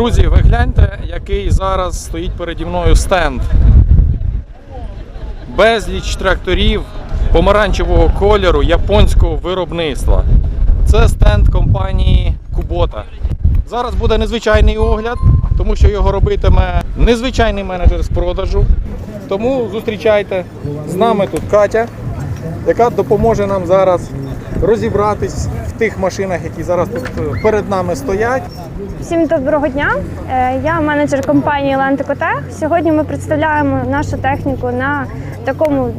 Друзі, ви гляньте, який зараз стоїть переді мною стенд. Безліч тракторів помаранчевого кольору японського виробництва. Це стенд компанії Кубота. Зараз буде незвичайний огляд, тому що його робитиме незвичайний менеджер з продажу. Тому зустрічайте з нами тут Катя, яка допоможе нам зараз розібратись тих машинах, які зараз тут е, перед нами стоять. Всім доброго дня. Е, Я менеджер компанії Лантикотех. Сьогодні ми представляємо нашу техніку на такому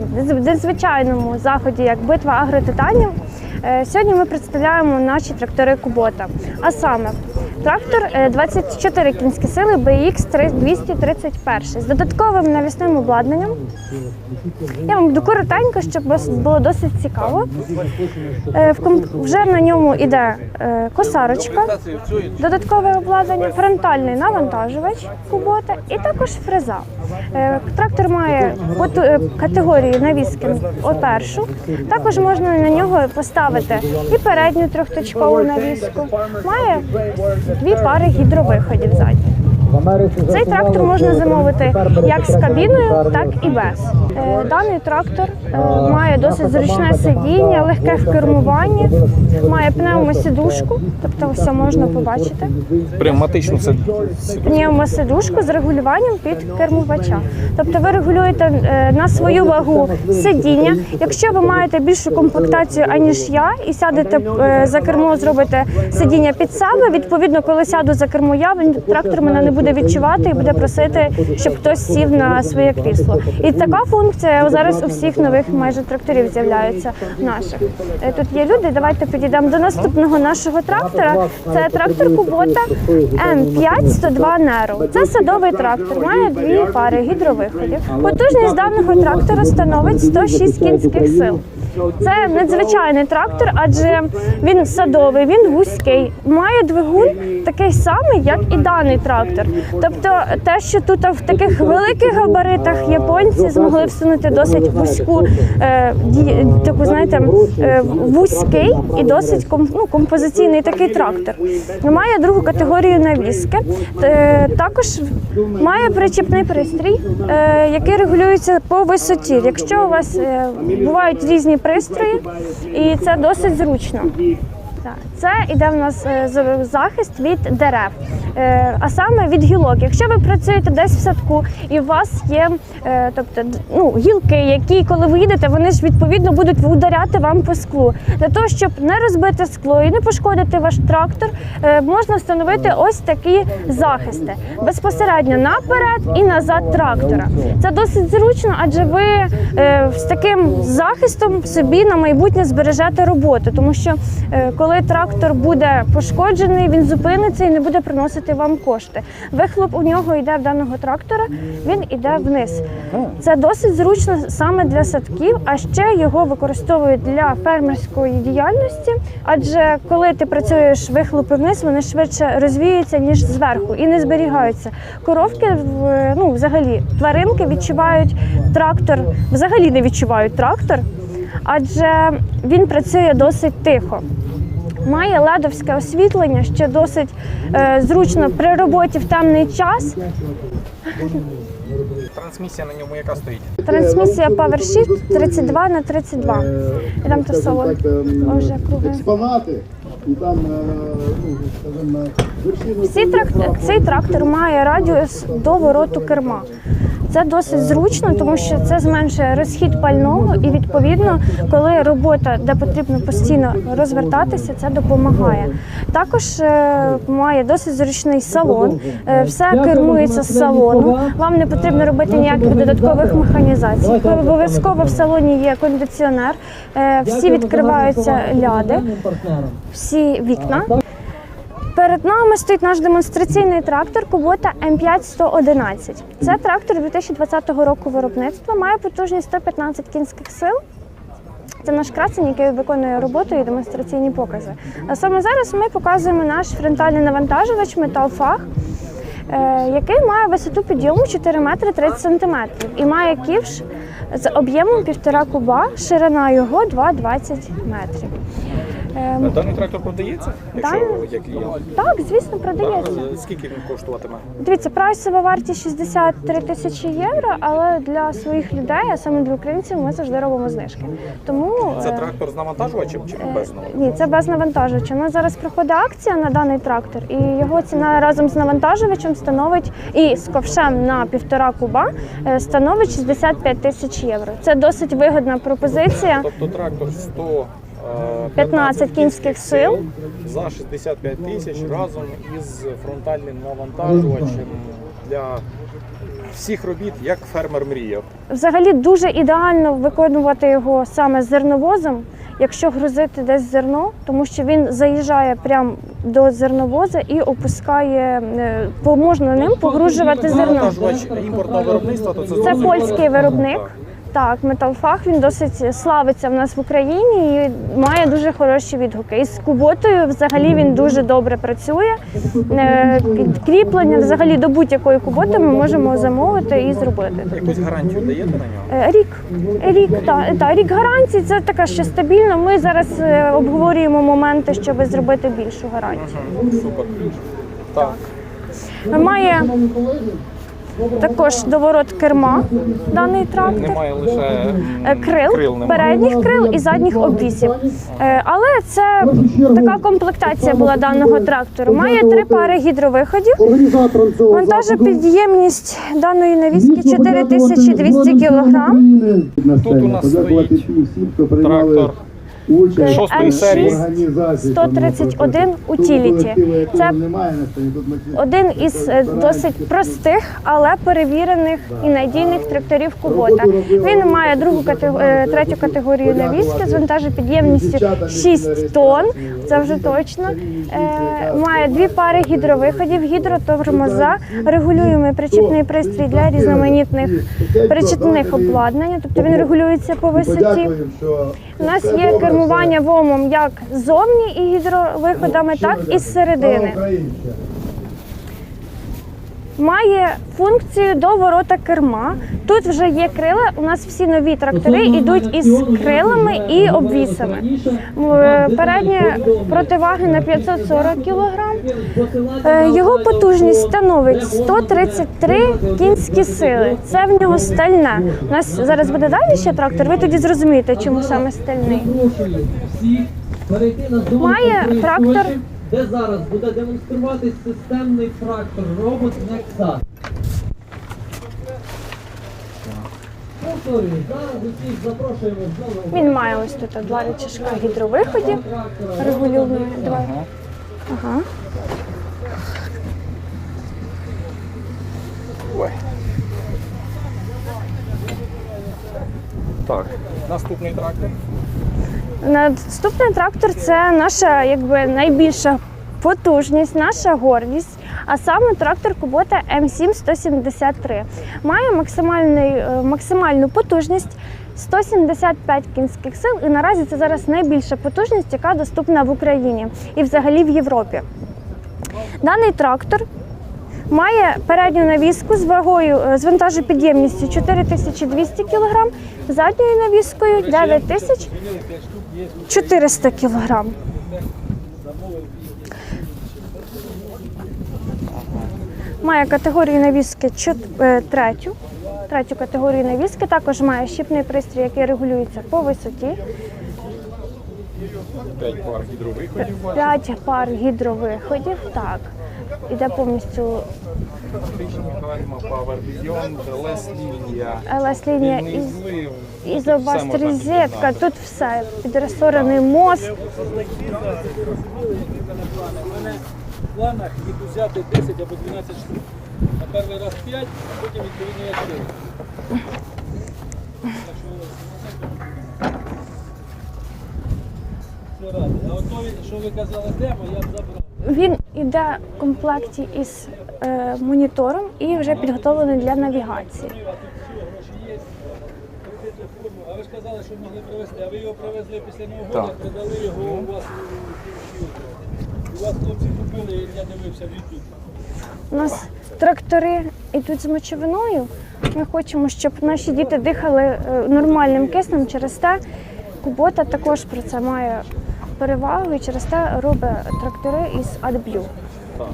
незвичайному заході, як битва агротитанів. Е, Сьогодні ми представляємо наші трактори Кубота. А саме трактор е, 24 кінські сили BX 231 з додатковим навісним обладнанням. Я вам буду коротенько, щоб було досить цікаво. Е, Вже на ньому йде е, косарочка, додаткове обладнання, фронтальний навантажувач кубота і також фреза. Е, Трактор має е, категорію навіски першу. Також можна на нього поставити і передню трьохточкову навіску. Має дві пари гідровиходів задніх. Цей трактор можна замовити як з кабіною, так і без. Е, Даний трактор е, має досить зручне сидіння, легке в кермуванні, має пневмосидушку, тобто все можна побачити. Пневматичну сид- сидушку. Пневмосидушку з регулюванням під кермувача. Тобто ви регулюєте е, на свою вагу сидіння. Якщо ви маєте більшу комплектацію, аніж я, і сядете за кермо, зробите сидіння під себе. Відповідно, коли сяду за кермо, я трактор мене не буде відчувати і буде просити, щоб хтось сів на своє крісло. І така функція зараз у всіх нових майже тракторів з'являється наших. Е, Тут є люди. Давайте підійдемо до наступного нашого трактора. Це трактор Кубота М5 102 Nero. Це садовий трактор, має дві пари гідровиходів. Потужність даного трактора становить 106 кінських сил. Це надзвичайний трактор, адже він садовий, він вузький, має двигун такий самий, як і даний трактор. Тобто, те, що тут в таких великих габаритах японці змогли всунути досить вузьку, е, таку знаєте, е, вузький і досить ну, композиційний такий трактор. Має другу категорію навіски. Е, також має причіпний пристрій, який регулюється по висоті. Якщо у вас бувають різні пристрої, і це досить зручно. Це іде в нас е, захист від дерев, а саме від гілок. Якщо ви працюєте десь в садку і у вас є е, тобто, ну, гілки, які, коли ви їдете, вони ж відповідно будуть ударяти вам по склу. Для того, щоб не розбити скло і не пошкодити ваш трактор, е, можна встановити ось такі захисти безпосередньо наперед і назад трактора. Це досить зручно, адже ви е, з таким захистом собі на майбутнє збережете роботу, тому що е, коли трактор буде пошкоджений, він зупиниться і не буде приносити вам кошти. Вихлоп у нього йде в даного трактора, він йде вниз. Це досить зручно саме для садків, а ще його використовують для фермерської діяльності. Адже коли ти працюєш вихлопи вниз, вони швидше розвіюються ніж зверху і не зберігаються. Коровки ну, взагалі тваринки відчувають трактор, взагалі не відчувають трактор, адже він працює досить тихо. Має ледовське освітлення, що досить е, зручно при роботі в темний час. Трансмісія на ньому яка стоїть? Трансмісія PowerShift 32 на 32. Ідемте в салон. Вже круги. експонати. І там, е, ну, скажімо. Цей трактор, цей трактор має радіус до вороту керма. Це досить зручно, тому що це зменшує розхід пального, і відповідно, коли робота, де потрібно постійно розвертатися, це допомагає. Також е, має досить зручний салон, е, все кермується з салону. Вам не потрібно робити ніяких додаткових механізацій. Обов'язково в салоні є кондиціонер, е, всі відкриваються ляди, всі вікна. Перед нами стоїть наш демонстраційний трактор Kubota М5 111. Це трактор 2020 року виробництва, має потужність 115 кінських сил. Це наш красень, який виконує роботу і демонстраційні покази. А саме зараз ми показуємо наш фронтальний навантажувач Металфаг, е, який має висоту підйому 4 метри 30 сантиметрів і має ківш з об'ємом 1,5 куба, ширина його 2,20 метрів. Ем, Даний трактор продається, якщо Даний? є? Так, звісно, продається. Так, Скільки він коштуватиме? Дивіться, прайсова вартість 63 тисячі євро, але для своїх людей, а саме для українців, ми завжди робимо знижки. Тому Це е, трактор з навантажувачем чи без навантажувача? ні, це без навантажувача. У нас зараз проходить акція на даний трактор, і його ціна разом з навантажувачем становить і з ковшем на півтора куба е, становить 65 тисяч євро. Це досить вигідна пропозиція. Тобто трактор 100 е, 15 кінських сил. за 65 тисяч разом із фронтальним навантажувачем для всіх робіт, як фермер мріяв. Взагалі дуже ідеально виконувати його саме з зерновозом, якщо грузити десь зерно, тому що він заїжджає прямо до зерновоза і опускає, е, можна ним погружувати зерно. Навантажувач імпортного виробництва, то це Це польський виробник. Так. Металфах він досить славиться в нас в Україні і має дуже хороші відгуки. І з куботою взагалі він дуже добре працює. Е, Підкріплення взагалі до будь-якої куботи ми можемо замовити і зробити. Якусь гарантію даєте на нього? Е, Рік, рік, та, та рік гарантій це така ще стабільно. Ми зараз е, обговорюємо моменти, щоб зробити більшу гарантію. Супер. Так. Має також доворот керма даний трактор. Немає лише Е, крил, крил немає. передніх крил і задніх обвісів. Е, Але це така комплектація була даного трактору. Має три пари гідровиходів. Вантажопідємність даної навіски 4200 кг. Тут у нас стоїть Трактор участь шостої М6 серії. організації. 131 утіліті. Це Один із е, досить простих, але перевірених і надійних тракторів Кубота. Він має другу категорію, третю категорію навіски з вантажопідємністю 6 тонн. Це вже точно. Е, Має дві пари гідровиходів, гідротормоза, регулюємий причіпний пристрій для різноманітних причіпних обладнання. Тобто він регулюється по висоті. У нас є кермування вомом як ззовні і гідровиходами, так і. Слава Україні! Має функцію до ворота керма. Тут вже є крила. У нас всі нові трактори йдуть із крилами і обвісами. Е, Передні противаги на 540 кг. Його потужність становить 133 кінські сили. Це в нього стальне. У нас зараз буде далі ще трактор. Ви тоді зрозумієте, чому саме стальний. Має трактор. Де зараз буде демонструватись системний трактор робот Nexat. Повторюю, зараз усіх запрошуємо в Він має ось тут два рычажка гідровиходів. Регулюємо. Два. Ага. Ой. Так, наступний трактор. Наступний трактор це наша якби найбільша потужність, наша гордість. А саме трактор Кубота М7 173. Має е, максимальну потужність 175 кінських сил. І наразі це зараз найбільша потужність, яка доступна в Україні і взагалі в Європі. Даний трактор Має передню навіску з вагою е, з вантажопідємністю 4200 кг, задньою навіскою 9400 кг. Має категорію навіски е, третю. Третю категорію навіски також має щіпний пристрій, який регулюється по висоті. 5 пар гідровиходів. 5 пар гідровиходів. Так, іде повністю Beyond, лінія, злив. Ізобаст розетка, тут все. Підресорений мост. В планах їх взяти 10 або 12 штук. На перший раз 5, а потім відповідно як 4. Все раз. А що ви казали, демо, я б забрав. Він іде в комплекті із е, монітором і вже підготовлений для навігації. А ви ж казали, що могли привезти, а ви його привезли після Нового року, продали його у вас у у вас хлопці купили, я дивився в YouTube. У нас трактори йдуть з мочовиною. Ми хочемо, щоб наші діти дихали е, нормальним киснем. Через те Кубота також про це має перевагу і через те робить трактори із AdBlue. Так.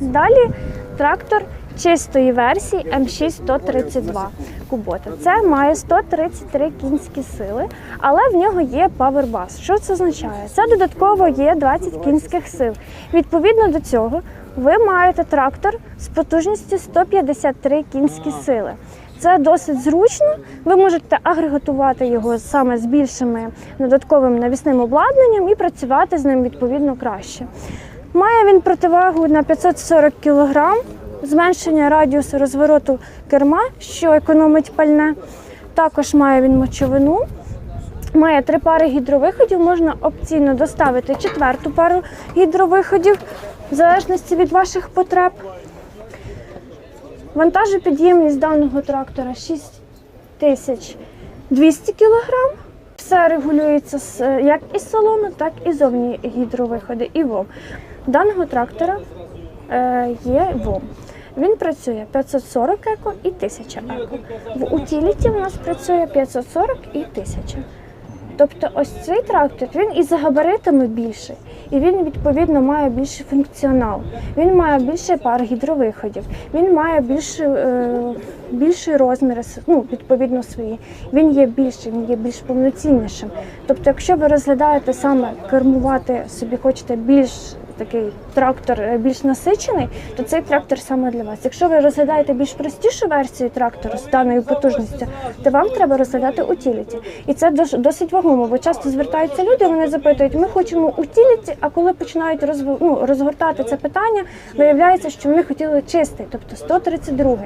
Далі трактор чистої версії М6-132 Кубота. Це має 133 кінські сили, але в нього є Power Що це означає? Це додатково є 20 кінських сил. Відповідно до цього, ви маєте трактор з потужністю 153 кінські сили. Це досить зручно. Ви можете агрегатувати його саме з більшими додатковим навісним обладнанням і працювати з ним відповідно краще. Має він противагу на 540 кг, зменшення радіусу розвороту керма, що економить пальне. Також має він мочовину. Має три пари гідровиходів, можна опційно доставити четверту пару гідровиходів, в залежності від ваших потреб. Вантажопідємність даного трактора 6200 кг. Все регулюється як із салону, так і зовні гідровиходи і ВОМ. Даного трактора е, є ВОМ. Він працює 540 еко і 1000 еко. В утіліті у нас працює 540 і 1000. Тобто ось цей трактор він і за габаритами більший, і він відповідно має більший функціонал. Він має більше пар гідровиходів, він має більше, е, більший розмір, ну, відповідно свої. Він є більший, він є більш повноціннішим. Тобто, якщо ви розглядаєте саме кермувати собі, хочете більш такий трактор е, більш насичений, то цей трактор саме для вас. Якщо ви розглядаєте більш простішу версію трактору з даною потужністю, то вам треба розглядати утіліті. І це досить вагомо, бо часто звертаються люди, вони запитують, ми хочемо утіліті, а коли починають розв... ну, розгортати це питання, виявляється, що вони хотіли чистий, тобто 132.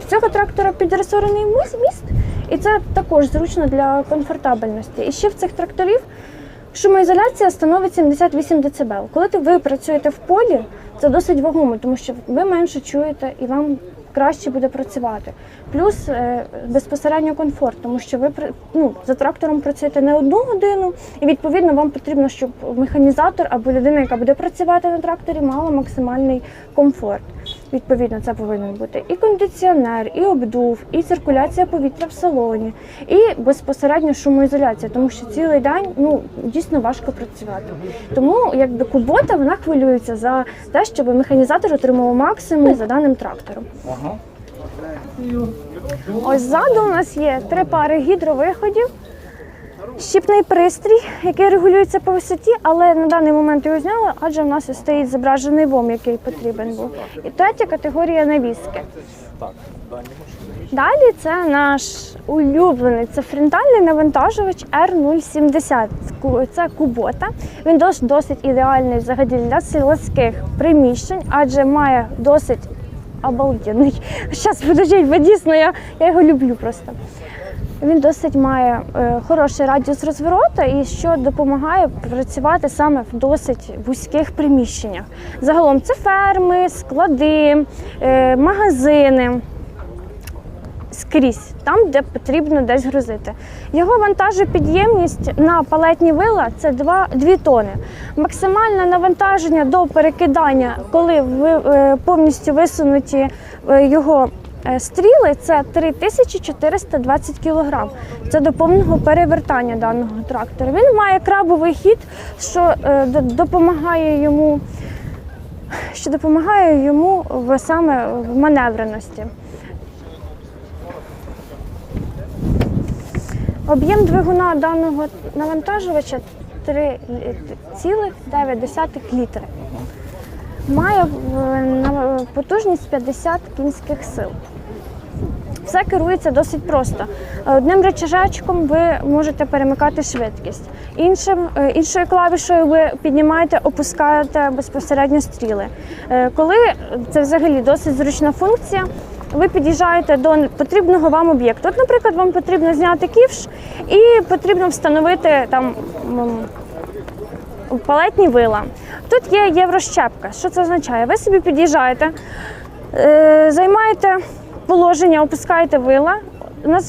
В цього трактора підресорений міст, і це також зручно для комфортабельності. І ще в цих тракторів Шумоізоляція становить 78 дБ. Коли ви працюєте в полі, це досить вагомо, тому що ви менше чуєте і вам краще буде працювати. Плюс е, безпосередньо комфорт, тому що ви ну, за трактором працюєте не одну годину, і відповідно вам потрібно, щоб механізатор або людина, яка буде працювати на тракторі, мала максимальний комфорт. Відповідно, це повинен бути і кондиціонер, і обдув, і циркуляція повітря в салоні, і безпосередньо шумоізоляція, тому що цілий день ну дійсно важко працювати. Тому якби кубота вона хвилюється за те, щоб механізатор отримав максимум за даним трактором. Ага. Ось ззаду у нас є три пари гідровиходів. Щіпний пристрій, який регулюється по висоті, але на даний момент його зняли, адже в нас стоїть зображений ВОМ, який потрібен був. І третя категорія навіски. Далі це наш улюблений це фронтальний навантажувач R070. Ку- Це кубота. Він дос- досить ідеальний взагалі для сільських приміщень, адже має досить обалденний. Зараз подождіть, бо дійсно я, я його люблю просто. Він досить має е, хороший радіус розворота і що допомагає працювати саме в досить вузьких приміщеннях. Загалом це ферми, склади, е, магазини скрізь, там, де потрібно десь грузити. Його вантажопідємність на палетні вила це 2, 2 тони. Максимальне навантаження до перекидання, коли ви е, повністю висунуті його стріли, це 3420 кг. Це до повного перевертання даного трактора. Він має крабовий хід, що е, допомагає йому. Що допомагає йому в саме в маневреності. Об'єм двигуна даного навантажувача 3,9 літри. Має е, потужність 50 кінських сил. Все керується досить просто. Одним речажечком ви можете перемикати швидкість. Іншим, е, іншою клавішою ви піднімаєте, опускаєте безпосередньо стріли. Е, Коли це взагалі досить зручна функція, ви під'їжджаєте до потрібного вам об'єкту. От, наприклад, вам потрібно зняти ківш і потрібно встановити там палетні вила. Тут є єврощепка. Що це означає? Ви собі під'їжджаєте, е, займаєте положення, опускаєте вила,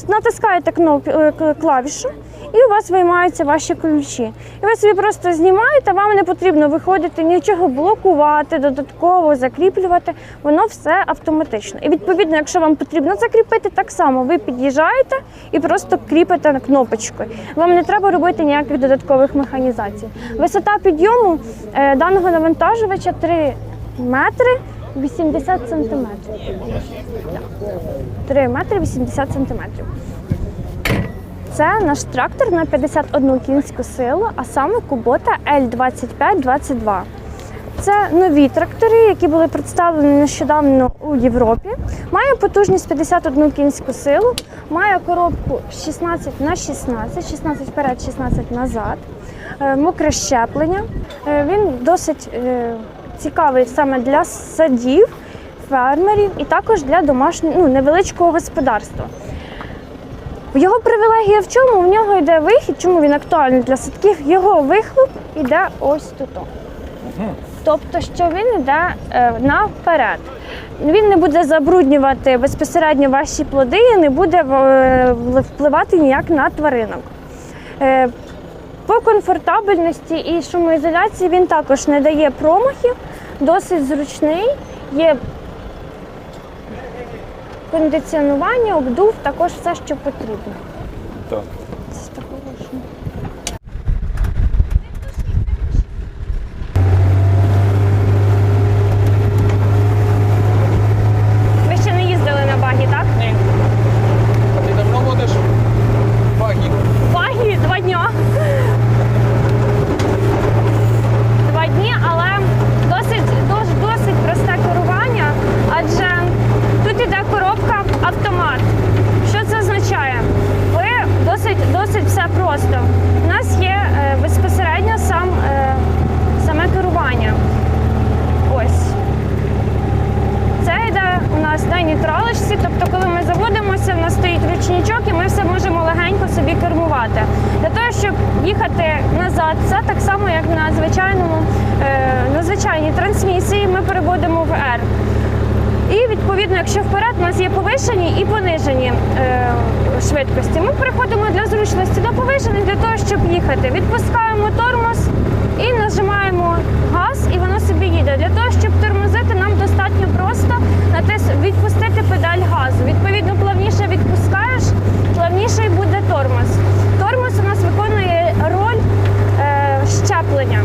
натискаєте е, клавішу, і у вас виймаються ваші ключі. І ви собі просто знімаєте, вам не потрібно виходити нічого блокувати, додатково закріплювати. Воно все автоматично. І відповідно, якщо вам потрібно закріпити, так само ви під'їжджаєте і просто кріпите кнопочкою. Вам не треба робити ніяких додаткових механізацій. Висота підйому е, даного навантажувача 3 метри 80 сантиметрів. 3 метри 80 сантиметрів. Це наш трактор на 51 кінську силу, а саме Кубота L2522. Це нові трактори, які були представлені нещодавно у Європі. Має потужність 51 кінську силу, має коробку 16 на 16, 16 вперед, 16 назад, е, мокре щеплення. Е, Він досить е, цікавий саме для садів, фермерів і також для домашнього ну, невеличкого господарства. Його привілегія в чому? В нього йде вихід, чому він актуальний для садків? Його вихлоп іде ось тут. Тобто, що він йде е, наперед. Він не буде забруднювати безпосередньо ваші плоди і не буде е, впливати ніяк на тваринок. Е, По комфортабельності і шумоізоляції він також не дає промахів, досить зручний. Є кондиціонування, обдув, також все, що потрібно. Так. Це з такого ж. Ви ще не їздили на багі, так? Ні. А ти давно водиш багі? Багі два дня. Два дні, але досить, досить, досить просте керування, адже тут іде коробка автомат. Що це означає? Ви досить, досить все просто. У нас є е, безпосередньо сам, е, саме керування. Ось. Це йде у нас на нейтралочці, тобто, коли ми заводимося, в нас стоїть ручничок, і ми все можемо легенько собі кермувати. Для того, щоб їхати назад, це так само, як на звичайному е, на звичайній трансмісії, ми переводимо в R. І відповідно, якщо вперед у нас є повишені е, швидкості, ми переходимо для зручності до повишених для того, щоб їхати. Відпускаємо тормоз і нажимаємо газ, і воно собі їде. Для того, щоб тормозити, нам достатньо просто натис... відпустити педаль газу. Відповідно, плавніше відпускаєш, плавніший буде тормоз. Тормоз у нас виконує роль е, щеплення.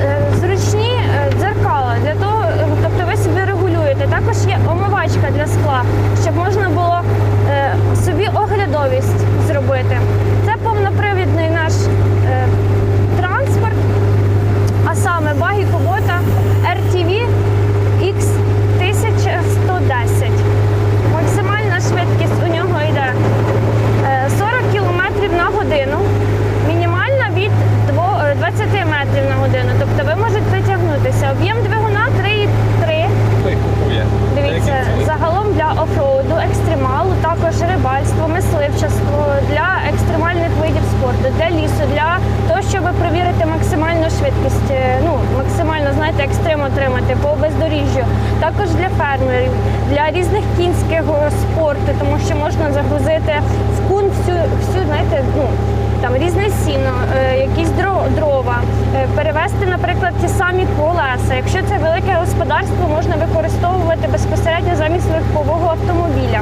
Е, Зручні е, дзеркала для того, е, тобто ви собі регулюєте. Також є омивачка для скла, щоб можна було е, собі оглядовість зробити. Це повнопривідний наш е, транспорт, а саме багі Кубота RTV X1110. Максимальна швидкість у нього йде е, 40 км на годину, мінімальна від дво- е, 20 метрів на годину. Тобто ви можете тягнутися. Об'єм двигуна 3,3. Хто їх купує? Дивіться, загалом для офроуду, екстремалу, також рибальство, мисливчество, для екстремальних видів спорту, для лісу, для того, щоб перевірити максимальну швидкість, е, ну максимально знаєте, екстрим отримати по бездоріжжю. Також для фермерів, для різних кінських е, спорту, тому що можна загрузити в кун всю, всю знаєте, ну. Там різне сіно, е, якісь дро- дрова, перевезти, наприклад, ті самі колеса. Якщо це велике господарство, можна використовувати безпосередньо замість легкового автомобіля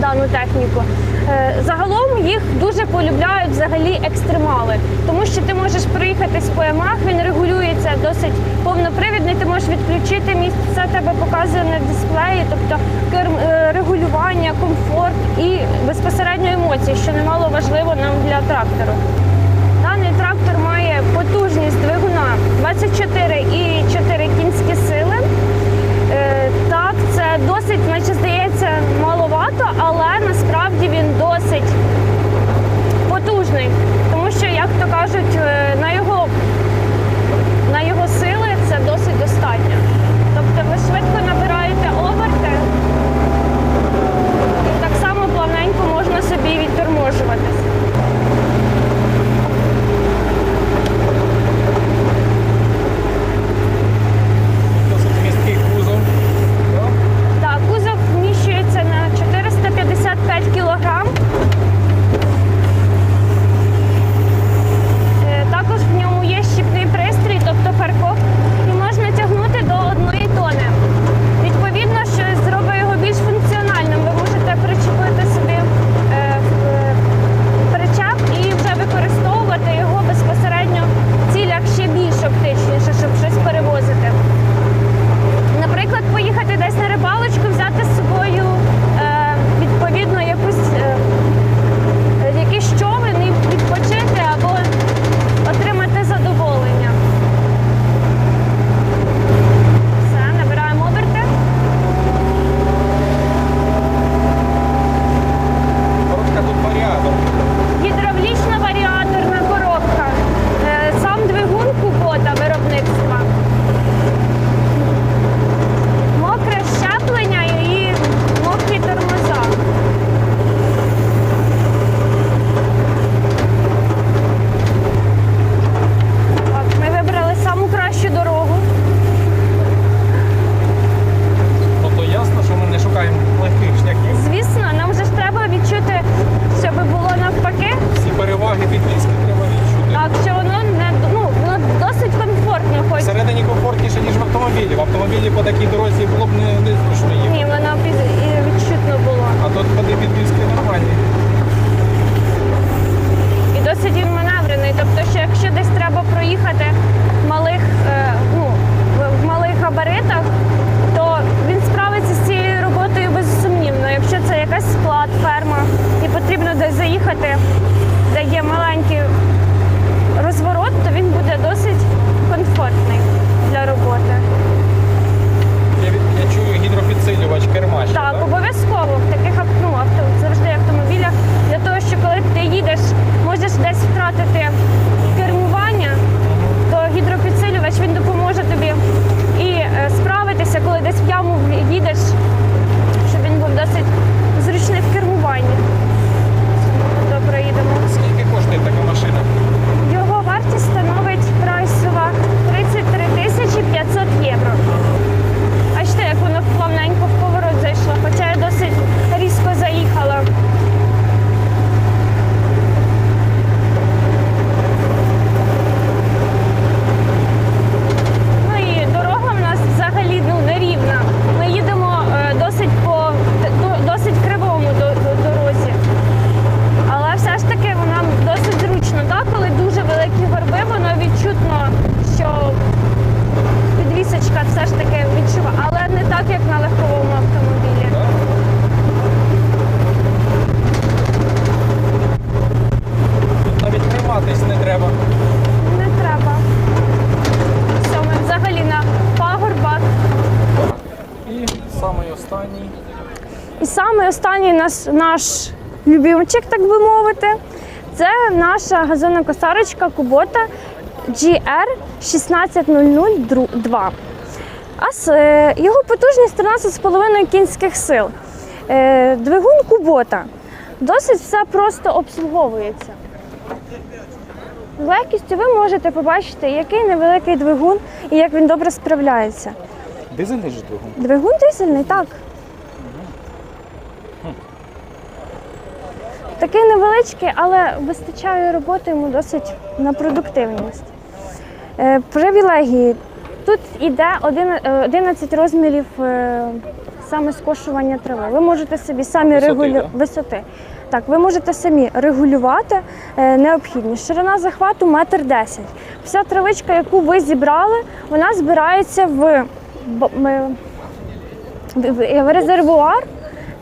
дану техніку. Е, Загалом їх дуже полюбляють взагалі екстремали, тому що ти можеш проїхатись по ямах, він регулюється досить повнопривідний, ти можеш відключити місце, тебе показує на дисплеї, тобто е, регулювання, комфорт і безпосередньо емоції, що немало важливо нам для трактору. Даний трактор має потужність двигуна 24,4 кінські сили. Е, Так, це досить, наче здається, маловато, але насправді він досить потужний, тому що, як то кажуть, е, на його, на його сили це досить достатньо. Тобто ви швидко набираєте оберти, і так само плавненько можна собі відторможуватись. Самий останній. І саме останній наш, наш любимчик, так би мовити, це наша газонокосарочка Кубота GR 16002. А с- е, його потужність 13,5 кінських сил. Е, Двигун Кубота. Досить все просто обслуговується. Легкістю ви можете побачити, який невеликий двигун і як він добре справляється. Дизельний же двигун. Двигун дизельний, так. Такий невеличкий, але вистачає роботи йому досить на продуктивність. Е, Привілегії. Тут іде один- е, 11 розмірів е, саме скошування трави. Ви можете собі самі Висоти, регулювати висоти. Так, ви можете самі регулювати необхідність. Ширина захвату метр десять. Вся травичка, яку ви зібрали, вона збирається в резервуар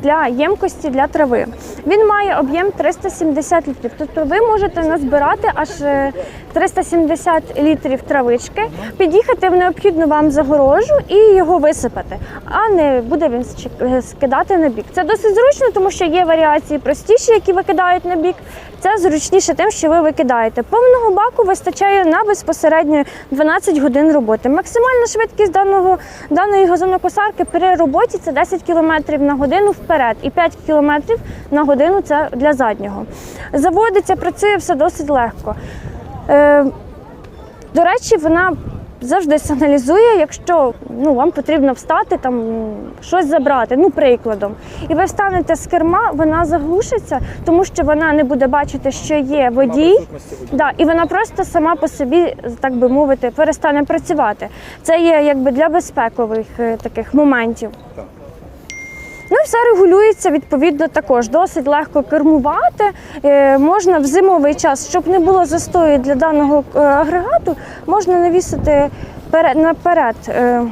для ємкості для трави. Він має об'єм 370 літрів. Тобто ви можете назбирати аж е, 370 літрів травички, під'їхати в необхідну вам загорожу і його висипати, а не буде він скидати на бік. Це досить зручно, тому що є варіації простіші, які викидають на бік. Це зручніше тим, що ви викидаєте. Повного баку вистачає на безпосередньо 12 годин роботи. Максимальна швидкість даного, даної газонокосарки при роботі це 10 км на годину вперед і 5 км на годину це для заднього. Заводиться, працює все досить легко. Е, до речі, вона завжди сигналізує, якщо ну, вам потрібно встати, там щось забрати, ну прикладом. І ви встанете з керма, вона заглушиться, тому що вона не буде бачити, що є водій. Да, і вона просто сама по собі, так би мовити, перестане працювати. Це є якби для безпекових е, таких моментів. Ну і все регулюється відповідно також. Досить легко кермувати. Е, можна в зимовий час, щоб не було застою для даного е, агрегату, можна навісити перед, наперед е,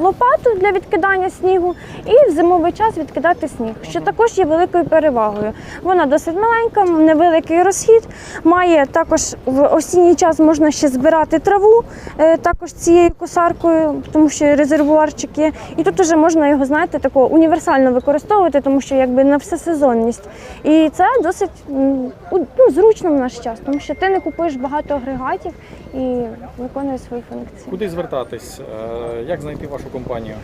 лопату для відкидання снігу і в зимовий час відкидати сніг, що також є великою перевагою. Вона досить маленька, невеликий розхід. Має також в осінній час можна ще збирати траву е, також цією косаркою, тому що резервуарчик є. І тут вже можна його, знаєте, такого універсально використовувати, тому що якби на всесезонність. І це досить ну, зручно в наш час, тому що ти не купуєш багато агрегатів і виконує свою функцію. Куди звертатись? Е, Як знайти вашу компанію?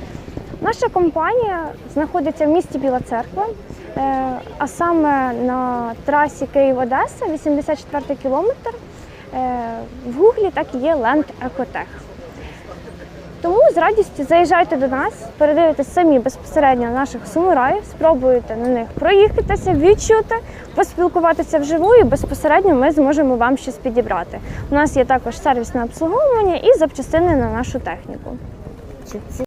Наша компанія знаходиться в місті Біла Церква, е, а саме на трасі Київ-Одеса, 84 кілометр. Е, В гуглі так і є Ленд Екотех. Тому з радістю заїжджайте до нас, передивитесь самі безпосередньо наших самураїв, спробуйте на них проїхатися, відчути, поспілкуватися вживу і безпосередньо ми зможемо вам щось підібрати. У нас є також сервісне обслуговування і запчастини на нашу техніку.